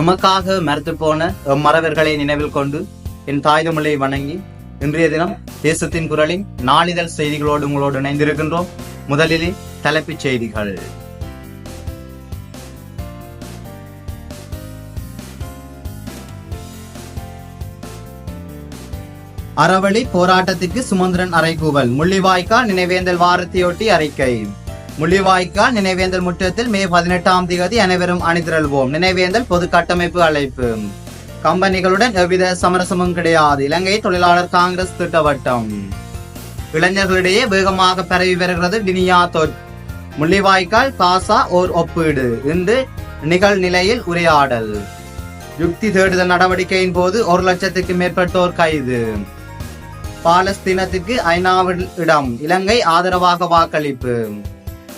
எமக்காக மறுத்து போன மறவர்களை நினைவில் கொண்டு என் தாய்தமிழை வணங்கி இன்றைய தினம் தேசத்தின் குரலின் நாளிதழ் செய்திகளோடு உங்களோடு இணைந்திருக்கின்றோம். முதலிலே தலைப்புச் செய்திகள். அறவழி போராட்டத்திற்கு சுமந்திரன் அறைகூவல் முள்ளிவாய்க்கால் நினைவேந்தல் வாரத்தையொட்டி அறிக்கை. முள்ளிவாய்க்கால் நினைவேந்தல் முற்றத்தில் மே பதினெட்டாம் தேதி அனைவரும் அணிதிரள்வோம். நினைவேந்தல் பொது கட்டமைப்பு அழைப்பு. கம்பெனிகளுடன் எவ்வித சமரசமும் கிடையாது. இலங்கை தொழிலாளர் காங்கிரஸ் திட்டவட்டம். இளைஞர்களிடையே வேகமாக பரவி வருகிறது டினியா தொட் முள்ளிவாய்க்கால் காசா ஓர் ஒப்பீடு. இன்று நிகழ்நிலையில் உரையாடல். யுக்தி தேடுதல் நடவடிக்கையின் போது ஒரு லட்சத்துக்கு மேற்பட்டோர் கைது. பாலஸ்தீனத்துக்கு ஐநாவில் இடம். இலங்கை ஆதரவாக வாக்களிப்பு.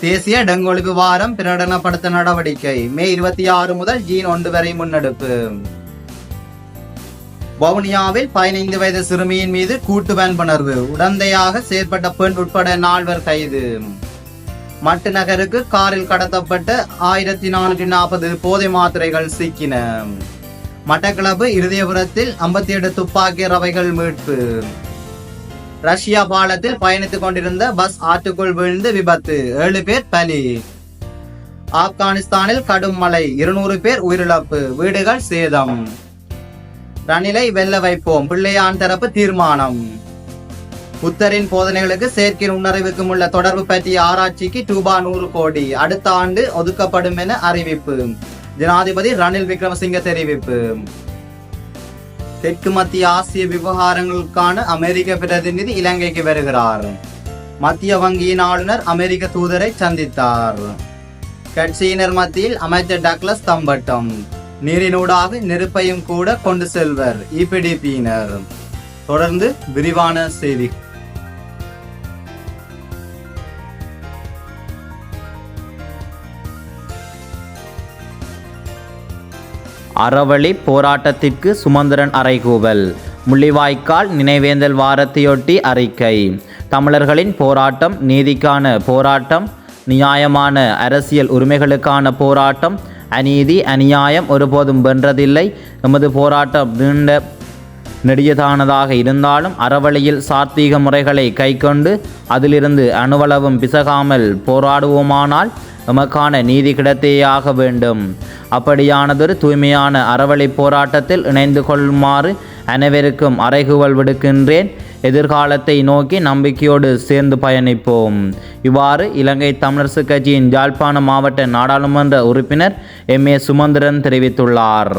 தேசிய டெங்கொழிப்பு வாரம் பிரகடனப்படுத்த நடவடிக்கை. மே இருபத்தி ஆறு முதல் ஜீன் ஒன்று வரை முன்னெடுப்பு. வவுனியாவில் பதினைந்து வயது சிறுமியின் மீது கூட்டு வன்புணர்வு. உடந்தையாக செயற்பட்ட பெண் உட்பட நால்வர் கைது. மட்டு நகருக்கு காரில் கடத்தப்பட்ட ஆயிரத்தி நானூற்றி நாற்பது போதை மாத்திரைகள் சிக்கின. மட்டக்களப்பு இருதயபுரத்தில் ஐம்பத்தி எட்டு துப்பாக்கி ரவைகள் மீட்பு. ரஷ்யா பாலத்தில் பயணித்துக் கொண்டிருந்த பஸ் ஆற்றுக்குள் விழுந்து விபத்து. ஏழு பேர் பலி. ஆப்கானிஸ்தானில் கடும் மழை. இருநூறு பேர் உயிரிழப்பு. வீடுகள் சேதம். ரணிலை வெல்ல வைப்போம். பிள்ளையான் தரப்பு தீர்மானம். புத்தரின் போதனைகளுக்கு செயற்கை நுண்ணறிவுக்கும் உள்ள தொடர்பு பற்றிய ஆராய்ச்சிக்கு டூபா நூறு கோடி. அடுத்த ஆண்டு ஒதுக்கப்படும் என அறிவிப்பு. ஜனாதிபதி ரணில் விக்ரமசிங்க தெரிவிப்பு. தெற்கு மத்திய ஆசிய விவகாரங்களுக்கான அமெரிக்க பிரதிநிதி இலங்கைக்கு வருகிறார். மத்திய வங்கியின் ஆளுநர் அமெரிக்க தூதரை சந்தித்தார். கட்சியினர் மத்தியில் அமைச்சர் டக்ளஸ் தம்பட்டம் நீரினூடாக நெருப்பையும் கூட கொண்டு செல்வர் இபிடிபியினர் தொடர்ந்து விரிவான செய்தி அறவழி போராட்டத்திற்கு சுமந்திரன் அறைகூவல். முள்ளிவாய்க்கால் நினைவேந்தல் வாரத்தையொட்டி அறிக்கை. தமிழர்களின் போராட்டம் நீதிக்கான போராட்டம் நியாயமான அரசியல் உரிமைகளுக்கான போராட்டம் அநீதி அநியாயம் ஒருபோதும் வென்றதில்லை. எமது போராட்டம் நீண்ட நெடியதானதாக இருந்தாலும் அறவழியில் சாத்வீக முறைகளை கைக்கொண்டு அதிலிருந்து அணுவளவும் பிசகாமல் போராடுவோமானால் எமக்கான நீதி கிடைத்தேயாக வேண்டும். அப்படியானதொரு தூய்மையான அறவழி போராட்டத்தில் இணைந்து கொள்ளுமாறு அனைவருக்கும் அறைகுவல் விடுக்கின்றேன். எதிர்காலத்தை நோக்கி நம்பிக்கையோடு சேர்ந்து பயணிப்போம். இவ்வாறு இலங்கை தமிழரசு கட்சியின் யாழ்ப்பாண மாவட்ட நாடாளுமன்ற உறுப்பினர் எம் ஏ சுமந்திரன் தெரிவித்துள்ளார்.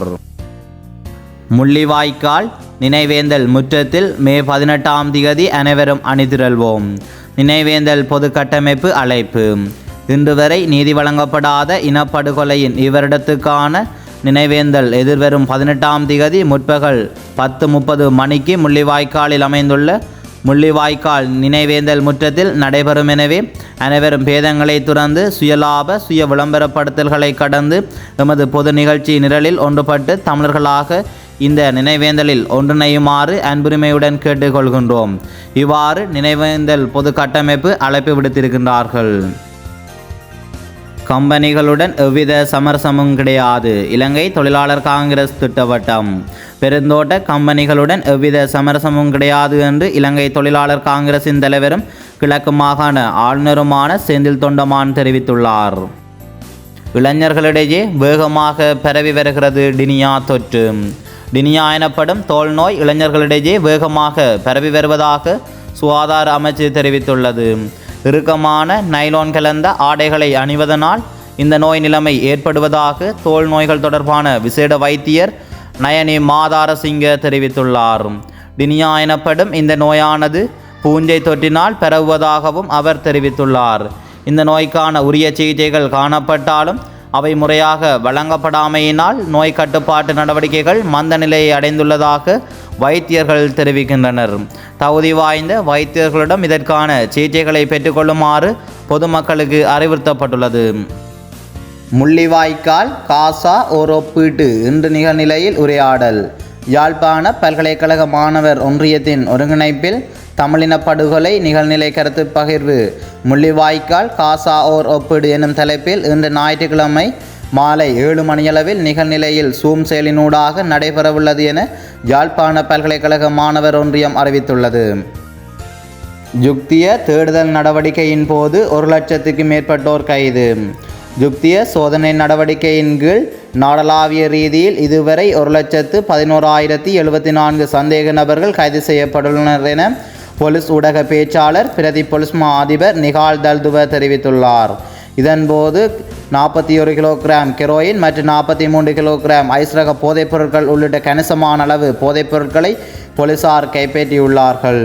முள்ளிவாய்க்கால் நினைவேந்தல் முற்றத்தில் மே பதினெட்டாம் திகதி அனைவரும் அணிதிரள்வோம். நினைவேந்தல் பொது கட்டமைப்பு அழைப்பு. இன்று வரை நீதி வழங்கப்படாத இனப்படுகொலையின் இவரிடத்துக்கான நினைவேந்தல் எதிர்வரும் பதினெட்டாம் திகதி முற்பகல் பத்து முப்பது மணிக்கு முள்ளிவாய்க்காலில் அமைந்துள்ள முள்ளிவாய்க்கால் நினைவேந்தல் முற்றத்தில் நடைபெறும். எனவே அனைவரும் பேதங்களை துறந்து சுயலாப சுய விளம்பரப்படுத்தல்களை கடந்து எமது பொது நிகழ்ச்சி நிரலில் ஒன்றுபட்டு தமிழர்களாக இந்த நினைவேந்தலில் ஒன்றிணையுமாறு அன்புரிமையுடன் கேட்டுக்கொள்கின்றோம். இவ்வாறு நினைவேந்தல் பொது கட்டமைப்பு அழைப்பு விடுத்திருக்கின்றார்கள். கம்பெனிகளுடன் எவ்வித சமரசமும் கிடையாது. இலங்கை தொழிலாளர் காங்கிரஸ் திட்டவட்டம். பெருந்தோட்ட கம்பெனிகளுடன் எவ்வித சமரசமும் கிடையாது என்று இலங்கை தொழிலாளர் காங்கிரசின் தலைவரும் கிழக்கு மாகாண ஆளுநருமான செந்தில் தொண்டமான் தெரிவித்துள்ளார். இளைஞர்களிடையே வேகமாக பரவி வருகிறது டினியா தொற்று. டினியா எனப்படும் தோல் நோய் இளைஞர்களிடையே வேகமாக பரவி வருவதாக சுகாதார அமைச்சு தெரிவித்துள்ளது. இறுக்கமான நைலோன் கலந்த ஆடைகளை அணிவதனால் இந்த நோய் நிலைமை ஏற்படுவதாக தோல் நோய்கள் தொடர்பான விசேட வைத்தியர் நயனி மாதாரசிங்க தெரிவித்துள்ளார். டினியா எனப்படும் இந்த நோயானது பூஞ்சை தொற்றினால் பரவுவதாகவும் அவர் தெரிவித்துள்ளார். இந்த நோய்க்கான உரிய சிகிச்சைகள் காணப்பட்டாலும் அவை முறையாக வழங்கப்படாமையினால் நோய் கட்டுப்பாட்டு நடவடிக்கைகள் மந்த நிலையை அடைந்துள்ளதாக வைத்தியர்கள் தெரிவிக்கின்றனர். தகுதி வாய்ந்த வைத்தியர்களிடம் இதற்கான சிகிச்சைகளை பெற்றுக்கொள்ளுமாறு பொதுமக்களுக்கு அறிவுறுத்தப்பட்டுள்ளது. முள்ளிவாய்க்கால் காசா ஓர் ஒப்பீட்டு இன்று நிகழ்நிலையில் உரையாடல். யாழ்ப்பாண பல்கலைக்கழக மாணவர் ஒன்றியத்தின் ஒருங்கிணைப்பில் தமிழின படுகொலை நிகழ்நிலை கருத்து பகிர்வு. முள்ளிவாய்க்கால் காசா ஓர் ஒப்பீடு எனும் தலைப்பில் இன்று ஞாயிற்றுக்கிழமை மாலை ஏழு மணியளவில் நிகழ்நிலையில் சூம் செயலினூடாக நடைபெறவுள்ளது என யாழ்ப்பாண பல்கலைக்கழக மாணவர் ஒன்றியம் அறிவித்துள்ளது. ஜுக்திய தேடுதல் நடவடிக்கையின் போது ஒரு லட்சத்துக்கு மேற்பட்டோர் கைது. ஜுக்திய சோதனை நடவடிக்கையின் கீழ் நாடளாவிய ரீதியில் இதுவரை ஒரு லட்சத்து பதினோராயிரத்தி எழுபத்தி நான்கு சந்தேக நபர்கள் கைது செய்யப்பட்டுள்ளனர் என பொலிஸ் ஊடக பேச்சாளர் பிரதி பொலிஸ் மா அதிபர் நிகால் தல்துவ தெரிவித்துள்ளார். இதன்போது நாற்பத்தி ஒரு கிலோகிராம் கெரோயின் மற்றும் நாற்பத்தி மூன்று கிலோகிராம் ஐஸ் ரக போதைப் பொருட்கள் உள்ளிட்ட கணிசமான அளவு போதைப் பொருட்களை போலீசார் கைப்பற்றியுள்ளார்கள்.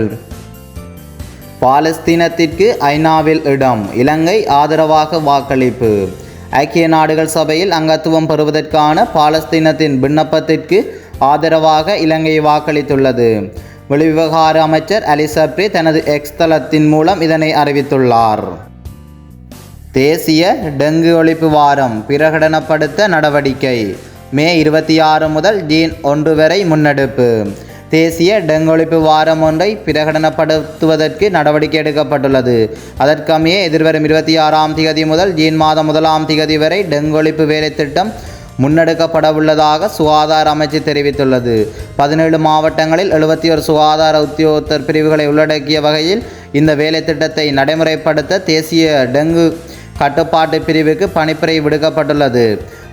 பாலஸ்தீனத்திற்கு ஐநாவில் இடம் இலங்கை ஆதரவாக வாக்களிப்பு. ஐக்கிய நாடுகள் சபையில் அங்கத்துவம் பெறுவதற்கான பாலஸ்தீனத்தின் விண்ணப்பத்திற்கு ஆதரவாக இலங்கை வாக்களித்துள்ளது. வெளிவிவகார அமைச்சர் அலி சப்ரி தனது எக்ஸ் தளத்தின் மூலம் இதனை அறிவித்துள்ளார். தேசிய டெங்கு ஒழிப்பு வாரம் பிரகடனப்படுத்த நடவடிக்கை. மே இருபத்தி ஆறு முதல் ஜீன் ஒன்று வரை முன்னெடுப்பு. தேசிய டெங்கு ஒழிப்பு வாரம் ஒன்றை பிரகடனப்படுத்துவதற்கு நடவடிக்கை எடுக்கப்பட்டுள்ளது. அதற்கமைய எதிர்வரும் இருபத்தி ஆறாம் திகதி முதல் ஜீன் மாதம் முதலாம் திகதி வரை டெங்கு ஒழிப்பு வேலைத்திட்டம் முன்னெடுக்கப்படவுள்ளதாக சுகாதார அமைச்சு தெரிவித்துள்ளது. பதினேழு மாவட்டங்களில் எழுபத்தி ஒரு சுகாதார உத்தியோகத்தர் பிரிவுகளை உள்ளடக்கிய வகையில் இந்த வேலைத்திட்டத்தை நடைமுறைப்படுத்த தேசிய டெங்கு கட்டுப்பாட்டு பிரிவுக்கு பணிப்புரை விடுக்கப்பட்டுள்ளது.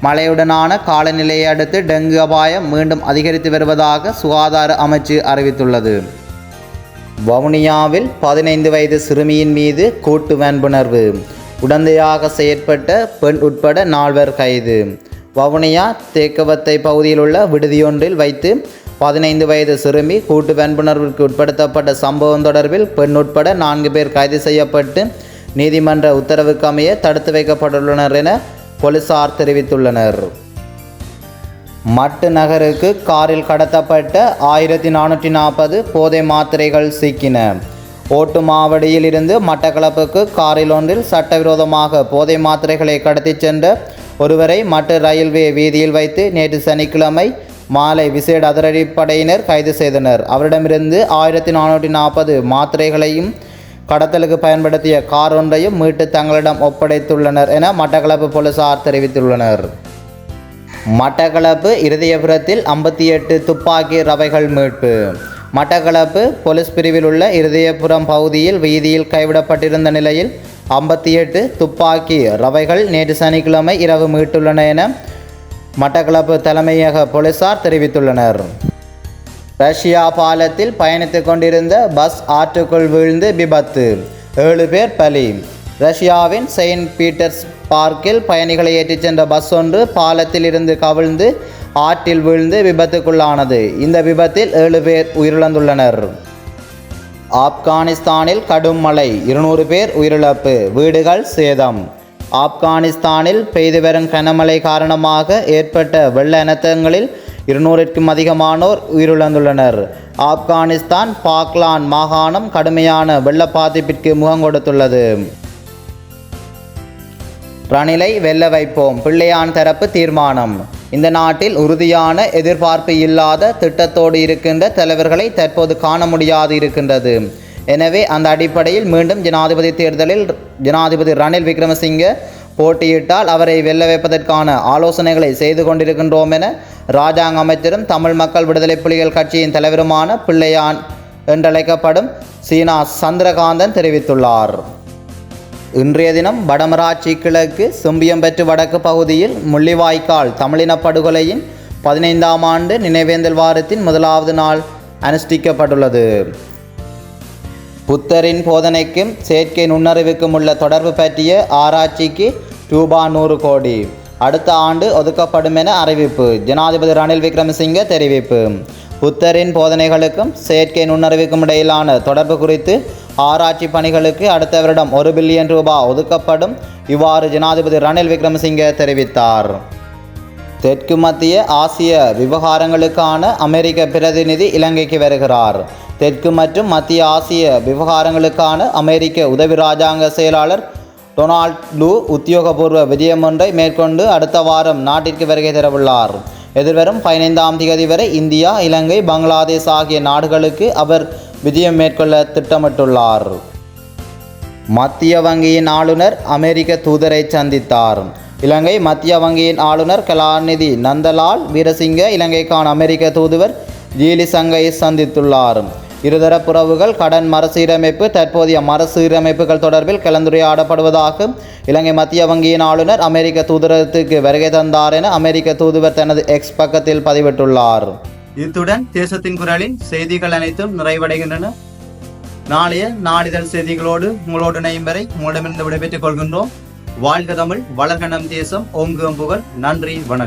மழையுடனான காலநிலையை அடுத்து டெங்கு அபாயம் மீண்டும் அதிகரித்து வருவதாக சுகாதார அமைச்சு அறிவித்துள்ளது. வவுனியாவில் பதினைந்து வயது சிறுமியின் மீது கூட்டு வன்புணர்வு உடந்தையாக செயற்பட்ட பெண் உட்பட நால்வர் கைது. வவுனியா தேக்கவத்தை பகுதியில் உள்ள விடுதியொன்றில் வைத்து பதினைந்து வயது சிறுமி கூட்டு வன்புணர்விற்கு உட்படுத்தப்பட்ட சம்பவம் தொடர்பில் பெண் உட்பட நான்கு பேர் கைது செய்யப்பட்டு நீதிமன்ற உத்தரவுக்கு அமைய தடுத்து வைக்கப்பட்டுள்ளனர் என போலீசார் தெரிவித்துள்ளனர். மட்டு நகருக்கு காரில் கடத்தப்பட்ட ஆயிரத்தி நானூற்றி நாற்பது போதை மாத்திரைகள் சிக்கின. ஓட்டு மாவடியில் இருந்து மட்டக்களப்புக்கு காரில் ஒன்றில் சட்டவிரோதமாக போதை மாத்திரைகளை கடத்திச் சென்ற ஒருவரை மட்டு ரயில்வே வீதியில் வைத்து நேற்று சனிக்கிழமை மாலை விசேட அதிரடிப்படையினர் கைது செய்தனர். அவரிடமிருந்து ஆயிரத்தி நானூற்றி நாற்பது மாத்திரைகளையும் கடத்தலுக்கு பயன்படுத்திய கார் ஒன்றையும் மீட்டு தங்களிடம் ஒப்படைத்துள்ளனர் என மட்டக்களப்பு போலீசார் தெரிவித்துள்ளனர். மட்டக்களப்பு இருதயபுரத்தில் ஐம்பத்தி எட்டு துப்பாக்கி ரவைகள் மீட்பு. மட்டக்களப்பு போலீஸ் பிரிவில் உள்ள இருதயபுரம் பகுதியில் வீதியில் கைவிடப்பட்டிருந்த நிலையில் ஐம்பத்தி எட்டு துப்பாக்கி ரவைகள் நேற்று சனிக்கிழமை இரவு மீட்டுள்ளன என மட்டக்களப்பு தலைமையக போலீசார் தெரிவித்துள்ளனர். ரஷ்யா பாலத்தில் பயணித்துக் கொண்டிருந்த பஸ் ஆற்றுக்குள் வீழ்ந்து விபத்து. ஏழு பேர் பலி. ரஷ்யாவின் செயின்ட் பீட்டர்ஸ் பார்க்கில் பயணிகளை ஏற்றிச் சென்ற பஸ் ஒன்று பாலத்தில் இருந்து கவிழ்ந்து ஆற்றில் வீழ்ந்து விபத்துக்குள்ளானது. இந்த விபத்தில் ஏழு பேர் உயிரிழந்துள்ளனர். ஆப்கானிஸ்தானில் கடும் மழை இருநூறு பேர் உயிரிழப்பு வீடுகள் சேதம். ஆப்கானிஸ்தானில் பெய்து வரும் கனமழை காரணமாக ஏற்பட்ட வெள்ள இனத்தங்களில் இருநூறிற்கும் அதிகமானோர் உயிரிழந்துள்ளனர். ஆப்கானிஸ்தான் பாக்லான் மாகாணம் கடுமையான வெள்ள பாதிப்பிற்கு முகம் கொடுத்துள்ளது ரணிலை வெல்ல வைப்போம். பிள்ளையான் தரப்பு தீர்மானம். இந்த நாட்டில் உறுதியான எதிர்பார்ப்பு இல்லாத திட்டத்தோடு இருக்கின்ற தலைவர்களை தற்போது காண முடியாது இருக்கின்றது. எனவே அந்த அடிப்படையில் மீண்டும் ஜனாதிபதி தேர்தலில் ஜனாதிபதி ரணில் விக்ரமசிங்க போட்டியிட்டால் அவரை வெல்ல வைப்பதற்கான ஆலோசனைகளை செய்து கொண்டிருக்கின்றோம் என ராஜாங்க அமைச்சரும் தமிழ் மக்கள் விடுதலை புலிகள் கட்சியின் தலைவருமான பிள்ளையான் என்றழைக்கப்படும் சீனா சந்திரகாந்தன் தெரிவித்துள்ளார். இன்றைய தினம் வடமராட்சி கிழக்கு செம்பியம்பெற்று வடக்கு பகுதியில் முள்ளிவாய்க்கால் தமிழின படுகொலையின் பதினைந்தாம் ஆண்டு நினைவேந்தல் வாரத்தின் முதலாவது நாள் அனுஷ்டிக்கப்பட்டுள்ளது. புத்தரின் போதனைக்கும் செயற்கை நுண்ணறிவுக்கும் உள்ள தொடர்பு பற்றிய ஆராய்ச்சிக்கு ரூபா நூறு கோடி. அடுத்த ஆண்டு ஒதுக்கப்படும் என அறிவிப்பு. ஜனாதிபதி ரணில் விக்ரமசிங்க தெரிவிப்பு. புத்தரின் போதனைகளுக்கும் செயற்கை நுண்ணறிவுக்கும் இடையிலான தொடர்பு குறித்து ஆராய்ச்சி பணிகளுக்கு அடுத்த வருடம் ஒரு பில்லியன் ரூபாய் ஒதுக்கப்படும். இவ்வாறு ஜனாதிபதி ரணில் விக்ரமசிங்க தெரிவித்தார். தெற்கு மத்திய ஆசிய விவகாரங்களுக்கான அமெரிக்க பிரதிநிதி இலங்கைக்கு வருகிறார். தெற்கு மற்றும் மத்திய ஆசிய விவகாரங்களுக்கான அமெரிக்க உதவி ராஜாங்க செயலாளர் டொனால்ட் லூ உத்தியோகபூர்வ விஜயம் ஒன்றை மேற்கொண்டு அடுத்த வாரம் நாட்டிற்கு வருகை தரவுள்ளார். எதிர்வரும் பதினைந்தாம் தேதி வரை இந்தியா இலங்கை பங்களாதேஷ் ஆகிய நாடுகளுக்கு அவர் விஜயம் மேற்கொள்ள திட்டமிட்டுள்ளார். மத்திய வங்கியின் ஆளுநர் அமெரிக்க தூதரை சந்தித்தார். இலங்கை மத்திய வங்கியின் ஆளுநர் கலாநிதி நந்தலால் வீரசிங்க இலங்கைக்கான அமெரிக்க தூதுவர் ஜீலி சந்தித்துள்ளார். சந்தித்துள்ளார் இருதரப்புறவுகள் கடன் மறுசீரமைப்பு தற்போதைய மறுசீரமைப்புகள் தொடர்பில் கலந்துரையாடப்படுவதாக இலங்கை மத்திய வங்கியின் ஆளுநர் அமெரிக்க தூதரகத்துக்கு வருகை தந்தார் என அமெரிக்க தூதுவர் தனது எக்ஸ் பக்கத்தில் பதிவிட்டுள்ளார். இத்துடன் தேசத்தின் குரலின் செய்திகள் அனைத்தும் நிறைவடைகின்றன. நாளைய நாளிதழ் செய்திகளோடு உங்களோடு இணையும் வரை உங்களிடமிருந்து விடைபெற்றுக் கொள்கின்றோம். வாழ்க தமிழ் வளர்க நம் தேசம். ஓங்குகம் புகழ் நன்றி வணக்கம்.